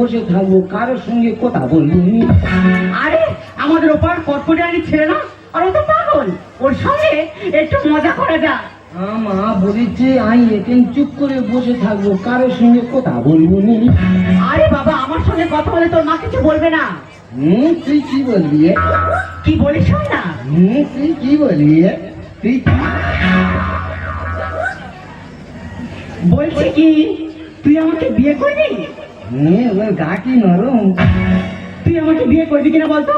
বসে থাকব কারোর সঙ্গে কথা বলব আরে আমাদের ওপার কটকটিয়ানি ছেলে না? আর ও তো পাগল। ওর সঙ্গে একটু মজা করা যাক। আ, মা বলেছে আমি এখানে চুপ করে বসে থাকব কারোর সঙ্গে কথা বলব আরে বাবা আমার সঙ্গে কথা বলে তোর মা কিছু বলবে না? হুম তুই কি বলবি? কি বলিস না। হুম তুই কি বলবি? তুই কি? বলছি কি তুই আমাকে বিয়ে করবি ওর গা কি নরম। তুই আমাকে বিয়ে করবি কিনা বলতো?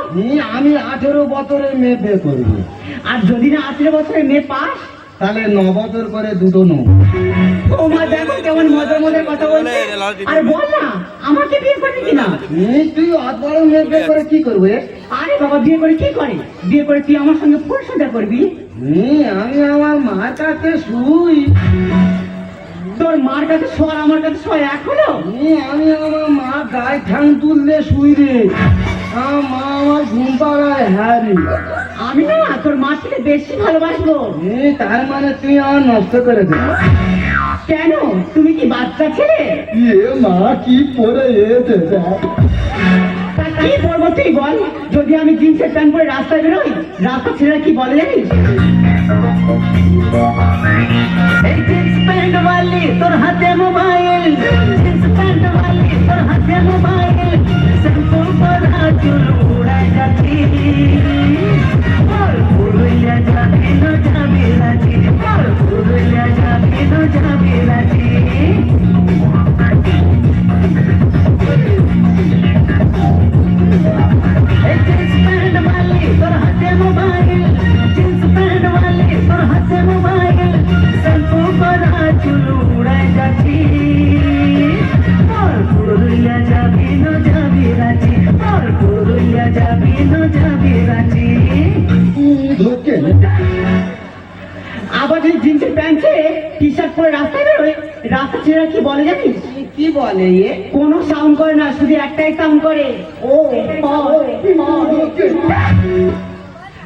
আমি আঠেরো বছরের মেয়ে বিয়ে করব। আর যদি না আঠেরো বছরের মেয়ে পাস? তাহলে ন বছর করে দুটো নো। ও মা দেখো কেমন মজার মজার কথা বলছে। আর বল না আমাকে বিয়ে করবি কিনা? তুই অত বড় মেয়ে বিয়ে করে কি করব? আরে বাবা বিয়ে করে কি করে? বিয়ে করে তুই আমার সঙ্গে ফুল সোজা করবি? আমি আমার মার কাছে শুই। তোর মার কাছে শোয়ার আমার কাছে শোয়া এক হলো আমি আমার মা গায়ে ঠাং তুললে শুই রে। আমার মা আমার ঘুম পাড়ায় হ্যাঁ রে। আমি না তোর মা থেকে বেশি ভালোবাসবো। তার মানে তুই আমার নষ্ট করে দে। কেন? তুমি কি বাচ্চা ছেলে? এ মা কি পরে এসে তা কি বলব তুই বল? যদি আমি জিন্সের প্যান্ট পরে রাস্তায় বেরোই রাস্তা ছেলেরা কি বলে জানিস? पैंट वाली तोर हाथे मोबाइल जींस पैंट वाली तोर हाथे मोबाइल আবার যদি জিন্সের প্যান্ট ছেড়ে টি শার্ট পরে রাস্তায় বেরোয় রাস্তা ছেলেরা কি বলে জানিস কি বলে এ কোনো সাউন্ড করে না শুধু একটাই সাউন্ড করে ও।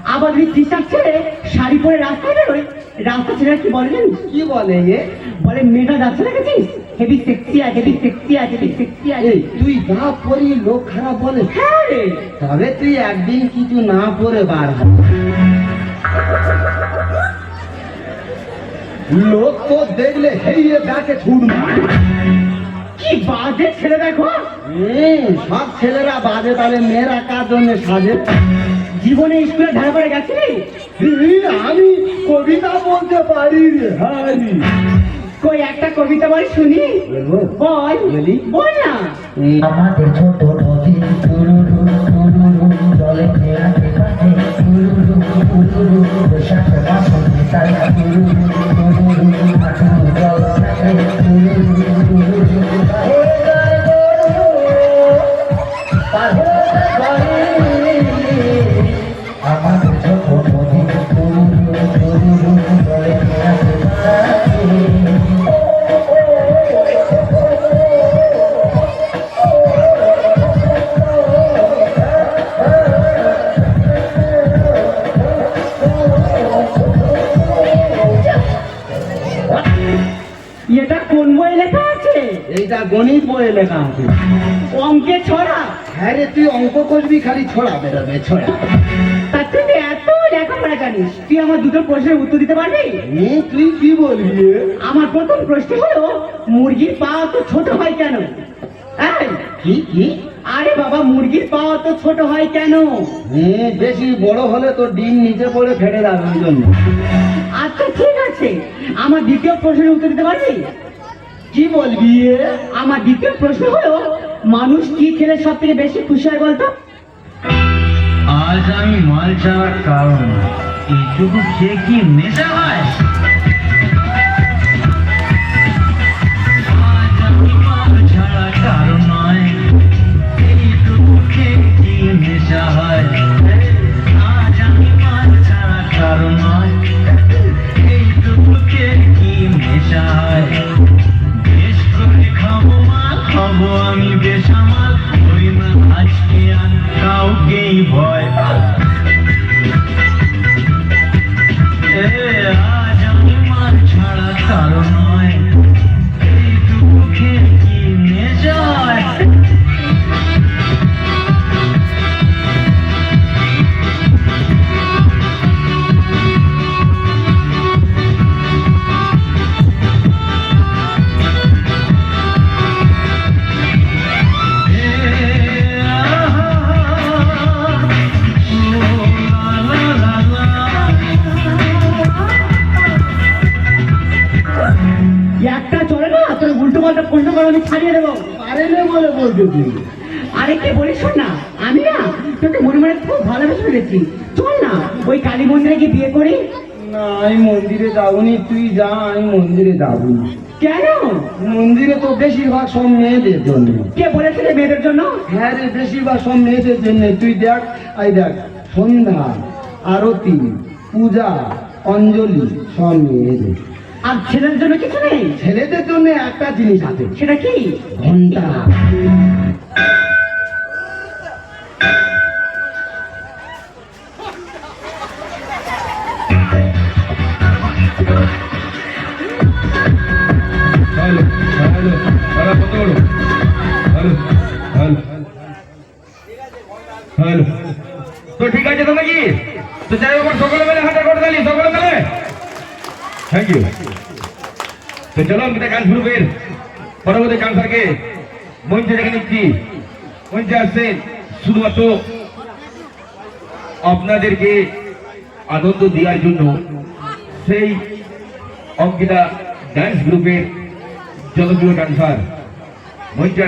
আবার যদি টি শার্ট ছেড়ে শাড়ি পরে রাস্তায় বেরোয় রাস্তা ছেলেরা কি বলে জানিস কি বলে এ বলে মেয়েটা যাচ্ছে দেখেছিস হেভি সেক্সি আছে হেভি সেক্সি আছে হেভি সেক্সি আছে তুই যা পরি লোক খারাপ বলে হ্যাঁ তবে তুই একদিন কিছু না পরে বার হ লোক তো দেখলে হেইয়ে ডাকে ছুট মারে কি বাজে ছেলে দেখো। সব ছেলেরা বাজে তাহলে মেয়েরা কার জন্য সাজে? জীবনে স্কুলে ধারে গেছিলি? এই, আমি কবিতা বলতে পারি রে হারি। কই একটা কবিতা বল শুনি? বল। বলি? বল না। আমাদের ছোট নদী গায়ে। এইটা গণিত বইয়ে লেখা আছে। অঙ্কে ছড়া। হ্যাঁ রে তুই অঙ্ক করবি খালি ছড়া বেরোবে ছড়া। তা তুই তো এত লেখাপড়া জানিস তুই আমার দুটো প্রশ্নের উত্তর দিতে পারবি? তুই কি বলবি আমার প্রথম প্রশ্ন হলো মুরগির পা তো ছোট হয় কেন? এই, কি কি? আরে বাবা মুরগির পা তো ছোট হয় কেন? হ্যাঁ বেশি বড় হলে তো ডিম নিচে পড়ে ফেটে যাবে ওই জন্য। আচ্ছা ঠিক আছে। আমার দ্বিতীয় প্রশ্নের উত্তর দিতে পারবি? কি বলবি? আমার দ্বিতীয় প্রশ্ন হলো, মানুষ কি খেলে সব থেকে বেশি খুশি হয় বলতো? আজ আমি মাল ছাড়ার কারণ। এইটুকু খেয়ে কি নেশা হয়? কর আমি ছাড়িয়ে দেবো। পারে না বলে বলছো তুই। আরে কি বলিস না আমি না তোকে মনে মনে খুব ভালোবেসে ফেলেছি। চল না ওই কালী মন্দিরে গিয়ে বিয়ে করি। না আমি মন্দিরে যাবনি তুই যা আমি মন্দিরে যাব কেন? মন্দিরে তো বেশিরভাগ সব মেয়েদের জন্য। কে বলেছে রে মেয়েদের জন্য? হ্যাঁ রে বেশিরভাগ সব মেয়েদের জন্য। তুই দেখ আই দেখ সন্ধ্যা আরতি পূজা অঞ্জলি সব মেয়েদের। আর ছেলের জন্য কিছু নেই? ছেলেদের জন্য একটা জিনিস আছে। সেটা কি? ঘণ্টা। তো ঠিক আছে তো নাকি তো যাই হোক সকলে মিলে হাতে করে দিলি সকলে থ্যাংক ইউ তো চলো আমরা গান শুরু করি। পরবর্তী গান স্যারকে মঞ্চে রেখে নিচ্ছি। মঞ্চে আসছেন শুধুমাত্র আপনাদেরকে আনন্দ দেওয়ার জন্য সেই অঙ্কিতা ডান্স গ্রুপের জনপ্রিয় ডান্সার মঞ্চে